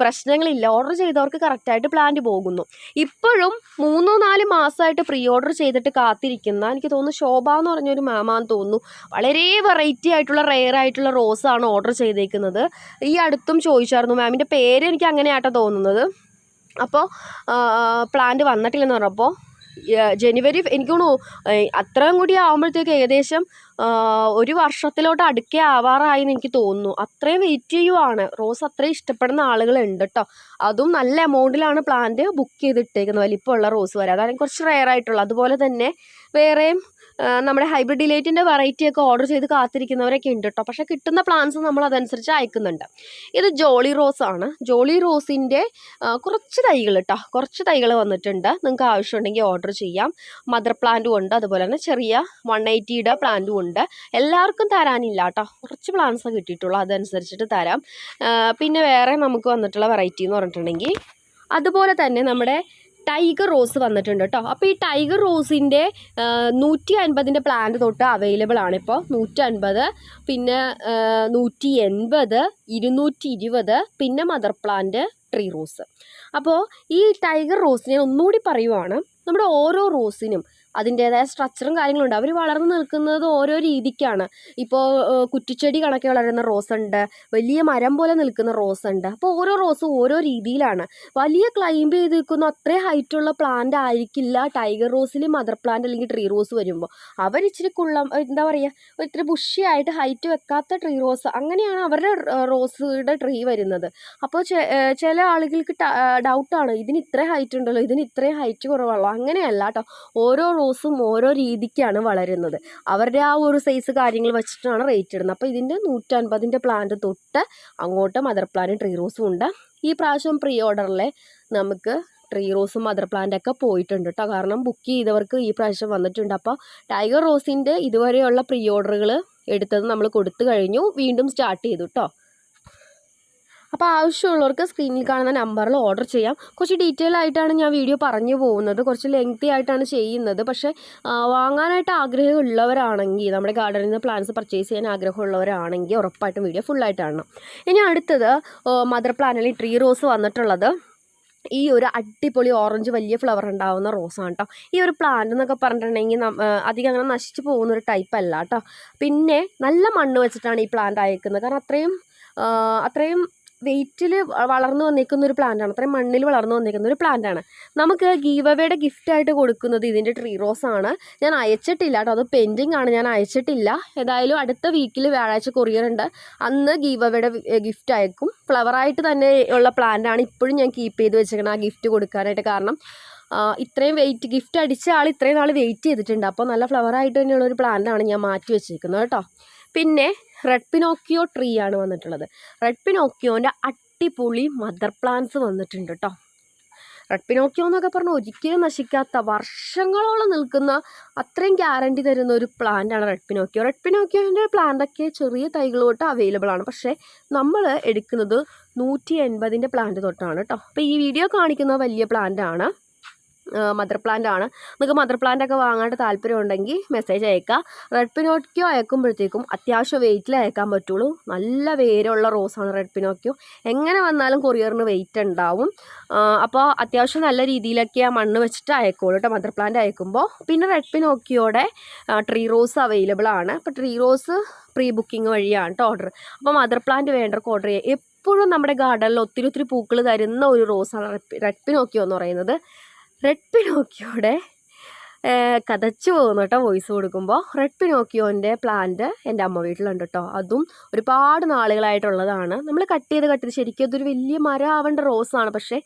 Speaker 1: പ്രശ്നങ്ങളില്ല. ഓർഡർ ചെയ്തവർക്ക് കറക്റ്റായിട്ട് പ്ലാന്റ് പോകുന്നു. ഇപ്പോഴും മൂന്നോ നാല് മാസമായിട്ട് പ്രീ ഓർഡർ ചെയ്തിട്ട് കാത്തിരിക്കുന്ന എനിക്ക് തോന്നുന്നു ശോഭ എന്ന് പറഞ്ഞൊരു മാമാന്ന് തോന്നുന്നു. വളരെ വെറൈറ്റി ആയിട്ടുള്ള റെയർ ആയിട്ടുള്ള ആണ് ഓർഡർ ചെയ്തേക്കുന്നത്. ഈ അടുത്തും ചോദിച്ചായിരുന്നു മാമിന്റെ പേര് എനിക്ക് അങ്ങനെയാട്ടോ തോന്നുന്നത്. അപ്പോൾ പ്ലാന്റ് വന്നിട്ടില്ലെന്ന് പറഞ്ഞപ്പോൾ ജനുവരി എനിക്ക് തോന്നുന്നു അത്രയും കൂടി ആകുമ്പോഴത്തേക്ക് ഏകദേശം ഒരു വർഷത്തിലോട്ട് അടുക്കേ ആവാറായി എനിക്ക് തോന്നുന്നു. അത്രയും വെയിറ്റ് ചെയ്യുവാണ്. റോസ് അത്രയും ഇഷ്ടപ്പെടുന്ന ആളുകളുണ്ട് കേട്ടോ അതും നല്ല എമൗണ്ടിലാണ് പ്ലാന്റ് ബുക്ക് ചെയ്തിട്ടേക്കുന്നത്. വലിപ്പമുള്ള റോസ് വരെ. അതാണ് കുറച്ച് റെയർ ആയിട്ടുള്ള അതുപോലെ തന്നെ വേറെയും നമ്മുടെ ഹൈബ്രിഡ് ഡിലൈറ്റിന്റെ വെറൈറ്റി ഒക്കെ ഓർഡർ ചെയ്ത് കാത്തിരിക്കുന്നവരൊക്കെ ഉണ്ട് കേട്ടോ പക്ഷേ കിട്ടുന്ന പ്ലാന്റ്സ് നമ്മൾ അതനുസരിച്ച് അയക്കുന്നുണ്ട്. ഇത് ജോളി റോസ് ആണ്. ജോളി റോസിന്റെ കുറച്ച് തൈകൾ കേട്ടോ കുറച്ച് തൈകൾ വന്നിട്ടുണ്ട്. നിങ്ങൾക്ക് ആവശ്യമുണ്ടെങ്കിൽ ഓർഡർ ചെയ്യാം. മദർ പ്ലാന്റും ഉണ്ട്. അതുപോലെ തന്നെ ചെറിയ വൺ എയ്റ്റിയുടെ പ്ലാന്റും ഉണ്ട്. എല്ലാവർക്കും തരാനില്ല കേട്ടോ കുറച്ച് പ്ലാന്റ്സ് കിട്ടിയിട്ടുള്ളൂ. അതനുസരിച്ചിട്ട് തരാം. പിന്നെ വേറെ നമുക്ക് വന്നിട്ടുള്ള വെറൈറ്റി എന്ന് പറഞ്ഞിട്ടുണ്ടെങ്കിൽ അതുപോലെ തന്നെ നമ്മുടെ ടൈഗർ റോസ് വന്നിട്ടുണ്ട് കേട്ടോ. അപ്പോൾ ഈ ടൈഗർ റോസിന്റെ നൂറ്റി അൻപതിന്റെ പ്ലാന്റ് തൊട്ട് അവൈലബിൾ ആണ് ഇപ്പോൾ നൂറ്റി അൻപത് പിന്നെ നൂറ്റി എൺപത് ഇരുന്നൂറ്റി ഇരുപത് പിന്നെ മദർ പ്ലാന്റ് ട്രീ റോസ് അപ്പോൾ ഈ ടൈഗർ റോസിനെ ഒന്നുകൂടി പറയുവാണ്. നമ്മുടെ ഓരോ റോസിനും അതിന്റേതായ സ്ട്രക്ചറും കാര്യങ്ങളുണ്ട്. അവർ വളർന്നു നിൽക്കുന്നത് ഓരോ രീതിക്കാണ്. ഇപ്പോൾ കുറ്റിച്ചെടി കണക്കെ വളരുന്ന റോസ് ഉണ്ട്. വലിയ മരം പോലെ നിൽക്കുന്ന റോസ് ഉണ്ട്. അപ്പോൾ ഓരോ റോസും ഓരോ രീതിയിലാണ്. വലിയ ക്ലൈംബ് ചെയ്ത് നിൽക്കുന്ന അത്രയും ഹൈറ്റുള്ള പ്ലാന്റ് ആയിരിക്കില്ല ടൈഗർ റോസിൽ മദർ പ്ലാന്റ് അല്ലെങ്കിൽ ട്രീ റോസ് വരുമ്പോൾ അവർ ഇച്ചിരി കുള്ളം എന്താ പറയുക ഇത്തിരി ബുഷിയായിട്ട് ഹൈറ്റ് വെക്കാത്ത ട്രീ റോസ് അങ്ങനെയാണ് അവരുടെ റോസുകളുടെ ട്രീ വരുന്നത്. അപ്പോൾ ചില ആളുകൾക്ക് ഡൗട്ടാണ് ഇതിന് ഇത്രയും ഹൈറ്റ് ഉണ്ടല്ലോ ഇതിന് ഇത്രയും ഹൈറ്റ് കുറവുള്ളൂ അങ്ങനെയല്ല കേട്ടോ ഓരോ റോസും ഓരോ രീതിക്കാണ് വളരുന്നത്. അവരുടെ ആ ഒരു സൈസ് കാര്യങ്ങൾ വെച്ചിട്ടാണ് റേറ്റ് ഇടുന്നത്. അപ്പോൾ ഇതിന്റെ നൂറ്റൻപതിന്റെ പ്ലാന്റ് തൊട്ട് അങ്ങോട്ട് മദർ പ്ലാന്റ് ട്രീ റോസും ഉണ്ട്. ഈ പ്രാവശ്യം പ്രീ ഓർഡറിലെ നമുക്ക് ട്രീ റോസും മദർ പ്ലാന്റ് ഒക്കെ പോയിട്ടുണ്ട് കേട്ടോ കാരണം ബുക്ക് ചെയ്തവർക്ക് ഈ പ്രാവശ്യം വന്നിട്ടുണ്ട്. അപ്പോൾ ടൈഗർ റോസിന്റെ ഇതുവരെയുള്ള പ്രീ ഓർഡറുകൾ എടുത്തത് നമ്മൾ കൊടുത്തു കഴിഞ്ഞു. വീണ്ടും സ്റ്റാർട്ട് ചെയ്തു കേട്ടോ അപ്പോൾ ആവശ്യമുള്ളവർക്ക് സ്ക്രീനിൽ കാണുന്ന നമ്പറിൽ ഓർഡർ ചെയ്യാം. കുറച്ച് ഡീറ്റെയിൽ ആയിട്ടാണ് ഞാൻ വീഡിയോ പറഞ്ഞു പോകുന്നത്. കുറച്ച് ലെങ്തി ആയിട്ടാണ് ചെയ്യുന്നത്. പക്ഷേ വാങ്ങാനായിട്ട് ആഗ്രഹമുള്ളവരാണെങ്കിൽ നമ്മുടെ ഗാർഡനിൽ നിന്ന് പ്ലാന്റ്സ് പർച്ചേസ് ചെയ്യാൻ ആഗ്രഹമുള്ളവരാണെങ്കിൽ ഉറപ്പായിട്ടും വീഡിയോ ഫുള്ളായിട്ടാണ് ഇനി അടുത്തത് മദർ പ്ലാനിൽ ട്രീ റോസ് വന്നിട്ടുള്ളത്. ഈ ഒരു അടിപൊളി ഓറഞ്ച് വലിയ ഫ്ലവർ ഉണ്ടാവുന്ന റോസാണ് കേട്ടോ ഈ ഒരു പ്ലാന്റ് എന്നൊക്കെ പറഞ്ഞിട്ടുണ്ടെങ്കിൽ അധികം അങ്ങനെ നശിച്ചു പോകുന്ന ഒരു ടൈപ്പ് അല്ല കേട്ടോ പിന്നെ നല്ല മണ്ണ് വെച്ചിട്ടാണ് ഈ പ്ലാന്റ് അയക്കുന്നത് കാരണം അത്രയും അത്രയും വെയിറ്റിൽ വളർന്നു വന്നിരിക്കുന്ന ഒരു പ്ലാന്റാണ് അത്രയും മണ്ണിൽ വളർന്നു വന്നിരിക്കുന്ന ഒരു പ്ലാന്റാണ് നമുക്ക് ഗീവവയുടെ ഗിഫ്റ്റ് ഗിഫ്റ്റായിട്ട് കൊടുക്കുന്നത് ഇതിന്റെ ട്രീ റോസ് ആണ്. ഞാൻ അയച്ചിട്ടില്ല കേട്ടോ. അത് പെൻഡിങ് ആണ്. ഞാൻ അയച്ചിട്ടില്ല. ഏതായാലും അടുത്ത വീക്കിൽ വ്യാഴാഴ്ച കൊറിയർ ഉണ്ട്. അന്ന് ഗീവവയുടെ ഗിഫ്റ്റ് അയക്കും. ഫ്ലവറായിട്ട് തന്നെ ഉള്ള പ്ലാന്റ് ആണ് ഇപ്പോഴും ഞാൻ കീപ്പ് ചെയ്ത് വെച്ചേക്കണം ആ ഗിഫ്റ്റ് കൊടുക്കാനായിട്ട്. കാരണം ഇത്രയും വെയിറ്റ് ഗിഫ്റ്റ് അടിച്ച ആൾ ഇത്രയും നാൾ വെയിറ്റ് ചെയ്തിട്ടുണ്ട്. അപ്പോൾ നല്ല ഫ്ലവറായിട്ട് തന്നെയുള്ള ഒരു പ്ലാന്റാണ് ഞാൻ മാറ്റി വെച്ചിരിക്കുന്നത് കേട്ടോ. പിന്നെ റെഡ് പിനോക്കിയോ ട്രീ ആണ് വന്നിട്ടുള്ളത്. റെഡ് പിനോക്കിയോന്റെ അടിപൊളി മദർ പ്ലാന്റ്സ് വന്നിട്ടുണ്ട് കേട്ടോ റെഡ് പിനോക്കിയോ എന്നൊക്കെ പറഞ്ഞാൽ ഒരിക്കലും നശിക്കാത്ത വർഷങ്ങളോളം നിൽക്കുന്ന അത്രയും ഗ്യാരണ്ടി തരുന്ന ഒരു പ്ലാന്റാണ് റെഡ് പിനോക്കിയോ. റെഡ് പിനോക്കിയോന്റെ പ്ലാന്റൊക്കെ ചെറിയ തൈകൾ തൊട്ട് അവൈലബിൾ ആണ്. പക്ഷേ നമ്മൾ എടുക്കുന്നത് നൂറ്റി എൺപതിന്റെ പ്ലാന്റ് തൊട്ടാണ് കേട്ടോ അപ്പോൾ ഈ വീഡിയോ കാണിക്കുന്ന വലിയ പ്ലാന്റ് ആണ്. മദർ പ്ലാന്റ് ആണ്. നിങ്ങൾക്ക് മദർ പ്ലാന്റ് ഒക്കെ വാങ്ങാനായിട്ട് താല്പര്യം ഉണ്ടെങ്കിൽ മെസ്സേജ് അയക്കുക റെഡ് പിനോക്കിയോ അയക്കുമ്പോഴത്തേക്കും അത്യാവശ്യം വെയിറ്റിൽ അയക്കാൻ പറ്റുള്ളൂ. നല്ല വേരുള്ള റോസാണ് റെഡ് പിനോക്കിയോ എങ്ങനെ വന്നാലും കൊറിയറിന് വെയിറ്റ് ഉണ്ടാവും. അപ്പോൾ അത്യാവശ്യം നല്ല രീതിയിലൊക്കെ ആ മണ്ണ് വെച്ചിട്ട് അയക്കുള്ളൂ കേട്ടോ മദർ പ്ലാന്റ് അയക്കുമ്പോൾ പിന്നെ റെഡ് പിനോക്കിയോടെ ട്രീ റോസ് അവൈലബിൾ ആണ്. അപ്പോൾ ട്രീ റോസ് പ്രീ ബുക്കിംഗ് വഴിയാണ് കേട്ടോ ഓർഡർ അപ്പോൾ മദർ പ്ലാന്റ് വേണ്ടവർക്ക് ഓർഡർ ചെയ്യുക എപ്പോഴും നമ്മുടെ ഗാർഡനിൽ ഒത്തിരി ഒത്തിരി പൂക്കൾ തരുന്ന ഒരു റോസാണ് റെഡ് പിനോക്കിയോ എന്ന് പറയുന്നത്. റെഡ് പിനോക്കിയോടെ കതച്ചു പോകുന്നു കേട്ടോ വോയിസ് കൊടുക്കുമ്പോൾ റെഡ് പിനോക്കിയോന്റെ പ്ലാന്റ് എന്റെ അമ്മ വീട്ടിലുണ്ട് കേട്ടോ. അതും ഒരുപാട് നാളുകളായിട്ടുള്ളതാണ്. നമ്മൾ കട്ട് ചെയ്ത് കട്ട് ചെയ്ത് ശരിക്കും അതൊരു വലിയ മരം ആവേണ്ട റോസാണ് പക്ഷേ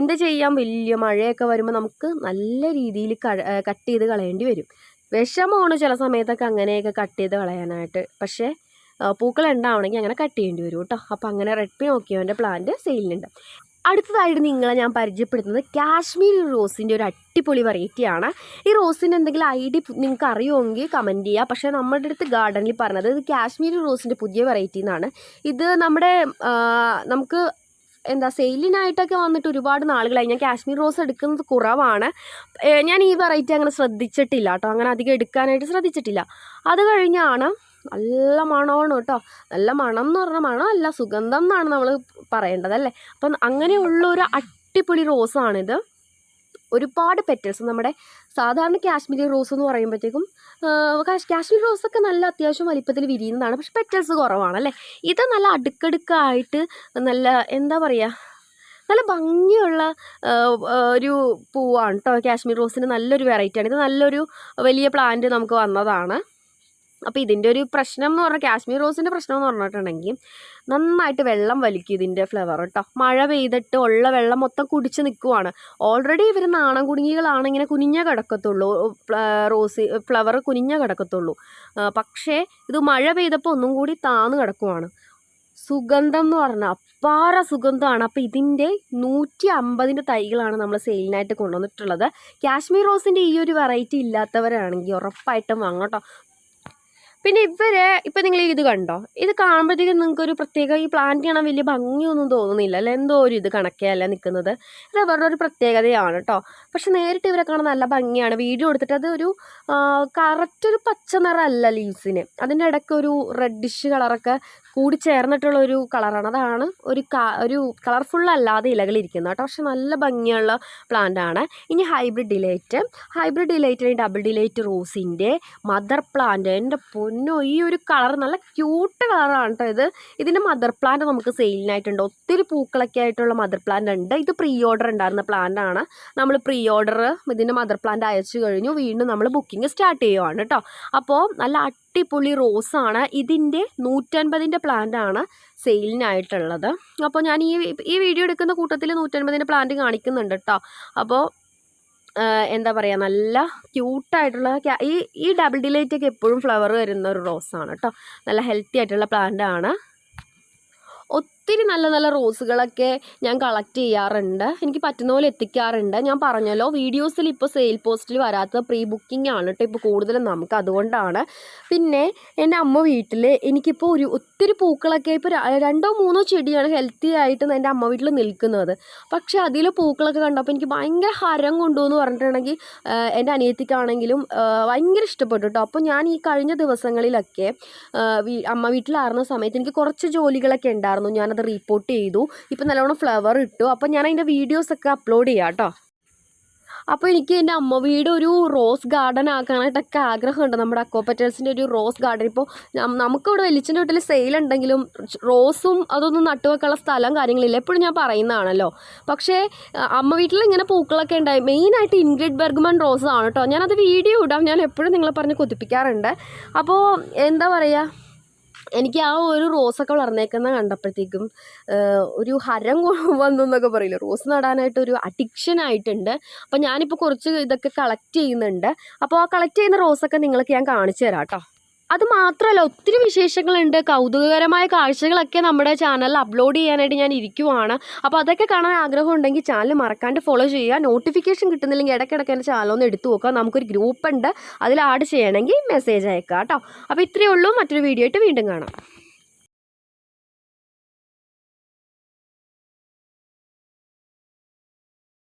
Speaker 1: എന്ത് ചെയ്യാം? വലിയ മഴയൊക്കെ വരുമ്പോൾ നമുക്ക് നല്ല രീതിയിൽ കട്ട് ചെയ്ത് കളയേണ്ടി വരും. വിഷമമാണ് ചില സമയത്തൊക്കെ അങ്ങനെയൊക്കെ കട്ട് ചെയ്ത് കളയാനായിട്ട്. പക്ഷേ പൂക്കൾ ഉണ്ടാവണമെങ്കിൽ അങ്ങനെ കട്ട് ചെയ്യേണ്ടി വരും കേട്ടോ. അപ്പോൾ അങ്ങനെ റെഡ് പിനോക്കിയോന്റെ പ്ലാന്റ് സെയിലിനുണ്ട് അടുത്തതായിട്ട് നിങ്ങളെ ഞാൻ പരിചയപ്പെടുത്തുന്നത് കാശ്മീരി റോസിന്റെ ഒരു അടിപൊളി വെറൈറ്റിയാണ്. ഈ റോസിന്റെ എന്തെങ്കിലും ഐഡിയ നിങ്ങൾക്ക് അറിയുമെങ്കിൽ കമന്റ് ചെയ്യുക. പക്ഷേ നമ്മുടെ അടുത്ത് ഗാർഡനിൽ പറഞ്ഞത് ഇത് കാശ്മീരി റോസിന്റെ പുതിയ വെറൈറ്റി എന്നാണ്. ഇത് നമ്മുടെ നമുക്ക് എന്താ സെയിലിനായിട്ടൊക്കെ വന്നിട്ട് ഒരുപാട് നാളുകളായി. ഞാൻ കാശ്മീർ റോസ് എടുക്കുന്നത് കുറവാണ്. ഞാൻ ഈ വെറൈറ്റി അങ്ങനെ ശ്രദ്ധിച്ചിട്ടില്ല കേട്ടോ. അങ്ങനെ അധികം എടുക്കാനായിട്ട് ശ്രദ്ധിച്ചിട്ടില്ല. അത് കഴിഞ്ഞാണ് നല്ല മണമാണ് കേട്ടോ. നല്ല മണം എന്ന് പറഞ്ഞാൽ മണമല്ല സുഗന്ധം എന്നാണ് നമ്മൾ പറയേണ്ടതല്ലേ അപ്പം അങ്ങനെയുള്ള ഒരു അടിപൊളി റോസാണിത് ഒരുപാട് പെറ്റൽസ് നമ്മുടെ സാധാരണ കാശ്മീരി റോസ് എന്ന് പറയുമ്പോഴത്തേക്കും കാശ്മീരി റോസൊക്കെ നല്ല അത്യാവശ്യം വലിപ്പത്തിൽ വിരിയുന്നതാണ്. പക്ഷെ പെറ്റൽസ് കുറവാണ് അല്ലേ? ഇത് നല്ല അടുക്കടുക്കായിട്ട് നല്ല എന്താ പറയുക നല്ല ഭംഗിയുള്ള ഒരു പൂവാണ് കേട്ടോ. കാശ്മീർ റോസിന് നല്ലൊരു വെറൈറ്റിയാണ് ഇത് നല്ലൊരു വലിയ പ്ലാന്റ് നമുക്ക് വന്നതാണ്. അപ്പോൾ ഇതിന്റെ ഒരു പ്രശ്നം എന്ന് പറഞ്ഞാൽ കാശ്മീർ റോസിന്റെ പ്രശ്നം എന്ന് പറഞ്ഞിട്ടുണ്ടെങ്കിൽ നന്നായിട്ട് വെള്ളം വലിക്കും ഇതിന്റെ ഫ്ലവർ കേട്ടോ മഴ പെയ്തിട്ട് ഉള്ള വെള്ളം മൊത്തം കുടിച്ച് നിൽക്കുവാണ് ഓൾറെഡി ഇവർ നാണം കുടുങ്ങികളാണ് ഇങ്ങനെ കുനിഞ്ഞ കിടക്കത്തുള്ളൂ. Rose flower കുനിഞ്ഞ കിടക്കത്തുള്ളൂ. പക്ഷേ ഇത് മഴ പെയ്തപ്പോൾ ഒന്നും കൂടി താന്ന് കിടക്കുവാണ്. സുഗന്ധം എന്ന് പറഞ്ഞാൽ അപ്പാറ സുഗന്ധമാണ്. അപ്പോൾ ഇതിന്റെ നൂറ്റി അമ്പതിന്റെ തൈകളാണ് നമ്മൾ സെയിലിനായിട്ട് കൊണ്ടുവന്നിട്ടുള്ളത്. കാശ്മീർ റോസിന്റെ ഈ ഒരു വെറൈറ്റി ഇല്ലാത്തവരാണെങ്കിൽ ഉറപ്പായിട്ടും വാങ്ങട്ടോ പിന്നെ ഇവരെ ഇപ്പം നിങ്ങൾ ഇത് കണ്ടോ? ഇത് കാണുമ്പോഴത്തേക്കും നിങ്ങൾക്ക് ഒരു പ്രത്യേക ഈ പ്ലാന്റ് കാണാൻ വലിയ ഭംഗിയൊന്നും തോന്നുന്നില്ല അല്ലെ? എന്തോ ഒരു ഇത് കണക്കെയല്ല നിൽക്കുന്നത് ഇത് അവരുടെ ഒരു പ്രത്യേകതയാണ് കേട്ടോ പക്ഷെ നേരിട്ട് ഇവരെ കാണാൻ നല്ല ഭംഗിയാണ്. വീഡിയോ എടുത്തിട്ട് അത് ഒരു കറക്റ്റ് ഒരു പച്ച നിറമല്ല ലീവ്സിന് അതിന്റെ ഇടയ്ക്ക് ഒരു റെഡിഷ് കളറൊക്കെ കൂടി ചേർന്നിട്ടുള്ള ഒരു കളറാണ്. അതാണ് ഒരു ഒരു കളർഫുൾ അല്ലാതെ ഇലകൾ ഇരിക്കുന്നത് കേട്ടോ. പക്ഷെ നല്ല ഭംഗിയുള്ള പ്ലാന്റ് ആണ് ഇനി hybrid delight. Hybrid delight double delight റോസിന്റെ mother plant. എന്റെ പൊന്നോ ഈ ഒരു കളർ നല്ല ക്യൂട്ട് കളറാണ് കേട്ടോ ഇത്. ഇതിന്റെ മദർ പ്ലാന്റ് നമുക്ക് സെയിലിനായിട്ടുണ്ട്. ഒത്തിരി പൂക്കളൊക്കെ ആയിട്ടുള്ള മദർ പ്ലാന്റ് ഉണ്ട്. ഇത് പ്രീ ഓർഡർ ഉണ്ടായിരുന്ന പ്ലാന്റ് ആണ് നമ്മൾ പ്രീ ഓർഡർ ഇതിന്റെ മദർ പ്ലാന്റ് അയച്ചു കഴിഞ്ഞു. വീണ്ടും നമ്മൾ ബുക്കിംഗ് സ്റ്റാർട്ട് ചെയ്യുവാണ് കേട്ടോ. അപ്പോൾ നല്ല അടിപൊളി റോസാണ്. ഇതിന്റെ നൂറ്റൻപതിന്റെ ആണ് സെയിലിനായിട്ടുള്ളത്. അപ്പോൾ ഞാൻ ഈ ഈ വീഡിയോ എടുക്കുന്ന കൂട്ടത്തിൽ നൂറ്റൻപതിന്റെ പ്ലാന്റ് കാണിക്കുന്നുണ്ട് കേട്ടോ അപ്പോൾ എന്താ പറയുക നല്ല ക്യൂട്ടായിട്ടുള്ള ഈ ഈ ഡബിൾ ഡിലൈറ്റൊക്കെ എപ്പോഴും ഫ്ലവർ വരുന്ന ഒരു റോസാണ് കേട്ടോ നല്ല ഹെൽത്തി ആയിട്ടുള്ള പ്ലാന്റ് ആണ്. ഒത്തിരി നല്ല നല്ല റോസുകളൊക്കെ ഞാൻ കളക്ട് ചെയ്യാറുണ്ട്. എനിക്ക് പറ്റുന്ന പോലെ എത്തിക്കാറുണ്ട്. ഞാൻ പറഞ്ഞല്ലോ വീഡിയോസിൽ ഇപ്പോൾ സെയിൽ പോസ്റ്റിൽ വരാത്ത പ്രീ ബുക്കിംഗ് ആണ് കേട്ടോ ഇപ്പോൾ കൂടുതലും നമുക്ക് അതുകൊണ്ടാണ്. പിന്നെ എന്റെ അമ്മ വീട്ടിൽ എനിക്കിപ്പോൾ ഒരു ഒത്തിരി പൂക്കളൊക്കെ ഇപ്പോൾ രണ്ടോ മൂന്നോ ചെടിയാണ് ഹെൽത്തി ആയിട്ട് എന്റെ അമ്മ വീട്ടിൽ നിൽക്കുന്നത്. പക്ഷേ അതിൽ പൂക്കളൊക്കെ കണ്ടപ്പോൾ എനിക്ക് ഭയങ്കര ഹരം കൊണ്ടു എന്ന് പറഞ്ഞിട്ടുണ്ടെങ്കിൽ എന്റെ അനിയത്തിക്കാണെങ്കിലും ഭയങ്കര ഇഷ്ടപ്പെട്ടു കേട്ടോ അപ്പോൾ ഞാൻ ഈ കഴിഞ്ഞ ദിവസങ്ങളിലൊക്കെ അമ്മ വീട്ടിലായിരുന്ന സമയത്ത് എനിക്ക് കുറച്ച് ജോലികളൊക്കെ ഉണ്ടായിരുന്നു. ഞാനത് റീപ്പോർട്ട് ചെയ്തു. ഇപ്പം നല്ലോണം ഫ്ലവർ ഇട്ടു. അപ്പം ഞാൻ അതിന്റെ വീഡിയോസൊക്കെ അപ്ലോഡ് ചെയ്യാം കേട്ടോ. അപ്പോൾ എനിക്ക് എന്റെ അമ്മ വീട് ഒരു റോസ് ഗാർഡൻ ആക്കാനായിട്ടൊക്കെ ആഗ്രഹമുണ്ട്. നമ്മുടെ അക്കോപ്പറ്റൽസിന്റെ ഒരു റോസ് ഗാർഡൻ ഇപ്പോൾ നമുക്കിവിടെ വലിച്ചിന്റെ വീട്ടിൽ സെയിൽ ഉണ്ടെങ്കിലും റോസും അതൊന്നും നട്ടുവെക്കാനുള്ള സ്ഥലം കാര്യങ്ങളില്ല. എപ്പോഴും ഞാൻ പറയുന്നതാണല്ലോ. പക്ഷേ അമ്മ വീട്ടിൽ ഇങ്ങനെ പൂക്കളൊക്കെ ഉണ്ടായി. മെയിനായിട്ട് ഇൻഗ്രിഡ് ബെർഗ്മൻ റോസ് ആണ് കേട്ടോ. ഞാനത് വീഡിയോ ഇടാം. ഞാൻ എപ്പോഴും നിങ്ങളെ പറഞ്ഞ് കൊതിപ്പിക്കാറുണ്ട്. അപ്പോൾ എന്താ പറയുക? എനിക്ക് ആ ഒരു റോസൊക്കെ വളർന്നേക്കുന്ന കണ്ടപ്പോഴത്തേക്കും ഒരു ഹരം വന്നു എന്നൊക്കെ പറയില്ലേ? റോസ് നടാനായിട്ട് ഒരു അഡിക്ഷൻ ആയിട്ടുണ്ട്. അപ്പോൾ ഞാനിപ്പോൾ കുറച്ച് ഇതൊക്കെ കളക്ട് ചെയ്യുന്നുണ്ട്. അപ്പോൾ ആ കളക്ട് ചെയ്യുന്ന റോസൊക്കെ നിങ്ങൾക്ക് ഞാൻ കാണിച്ചു തരാം കേട്ടോ. അത് മാത്രമല്ല ഒത്തിരി വിശേഷങ്ങളുണ്ട്. കൗതുകകരമായ കാഴ്ചകളൊക്കെ നമ്മുടെ ചാനലിൽ അപ്ലോഡ് ചെയ്യാനായിട്ട് ഞാൻ ഇരിക്കുവാണ്. അപ്പോൾ അതൊക്കെ കാണാൻ ആഗ്രഹം ഉണ്ടെങ്കിൽ ചാനൽ മറക്കാണ്ട് ഫോളോ ചെയ്യുക. നോട്ടിഫിക്കേഷൻ കിട്ടുന്നില്ലെങ്കിൽ ഇടയ്ക്കിടയ്ക്ക് എന്റെ ചാനൽ ഒന്ന് എടുത്തു നോക്കുക. നമുക്കൊരു ഗ്രൂപ്പ് ഉണ്ട് അതിൽ ആഡ് ചെയ്യണമെങ്കിൽ മെസ്സേജ് അയക്കുക കേട്ടോ. അപ്പോൾ ഇത്രയേ ഉള്ളൂ. മറ്റൊരു വീഡിയോ ആയിട്ട് വീണ്ടും കാണാം.